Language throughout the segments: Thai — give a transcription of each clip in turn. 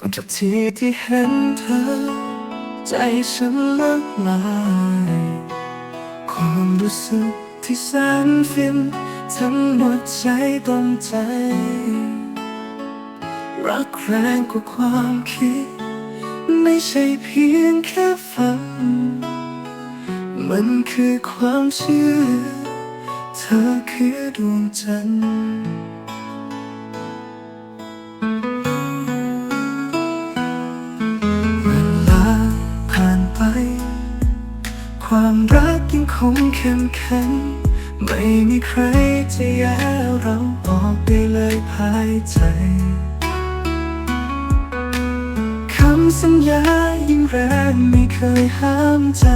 ก่อนจากที่ที่เห็นเธอ ใจฉันละลาย ความรู้สึกที่แสนฟินทั้งหมดใจต้นใจ รักแรงกว่าความคิด ไม่ใช่เพียงแค่ฝัน มันคือความเชื่อ เธอคือดวงจันทร์ งคงเข้มแข็งไม่มีใครจะแย่เราออกได้เลยภายใจคำสัญญายิ่งแรงไม่เคยห้ามใจ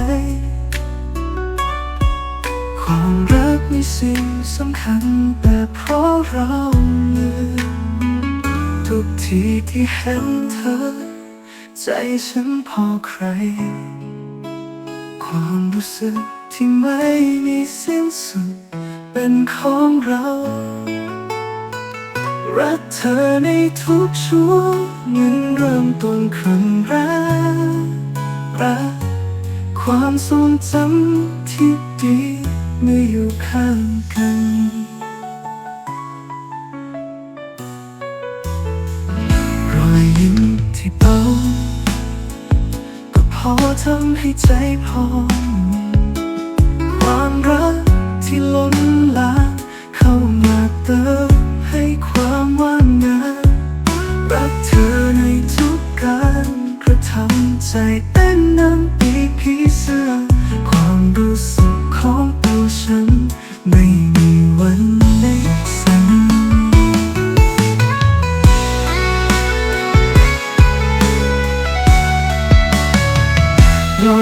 ความรักมีสิ่งสำคัญแต่เพราะเราลืมทุกทีที่เห็นเธอ ใจฉันพอใคร ความรู้สึก ที่ไม่มีสิ้นสุดเป็นของเรา รักเธอในทุกช่วงเหมือนเริ่มต้นครั้งแรกรักความทรงจำที่ดีเมื่ออยู่ข้างกันรอยยิ้มที่เบาก็พอทำให้ใจพอ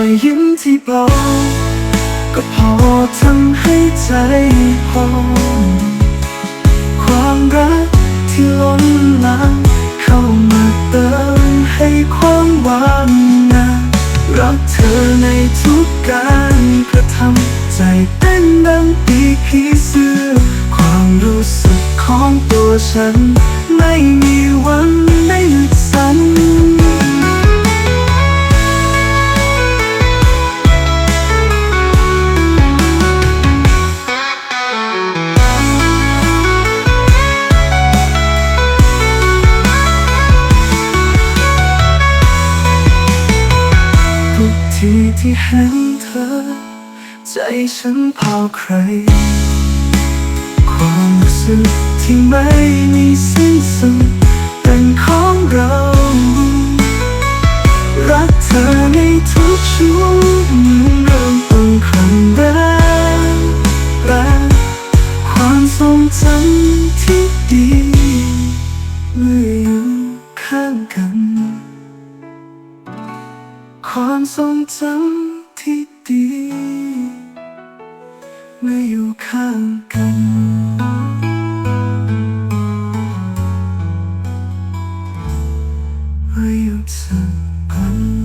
อยยิ้มที่เบาก็พอทำให้ใจพองความรักที่ล้นหลามเข้ามาเติมให้ความหวานงามรักเธอในทุกการกระทำใจเต้นดังปีกผีเสื้อความรู้สึกของตัวฉัน ไม่มีวัน ที่เห็นเธอ ใจฉันพอใคร ความรู้สึกที่ไม่มีสิ้นสุดเป็นของเรา รักเธอในทุกช่วงเหมือนเริ่มต้นครั้งแรกและความทรงจำ ความทรงจำที่ดีเมื่ออยู่ข้างกันเมื่ออยู่เธอ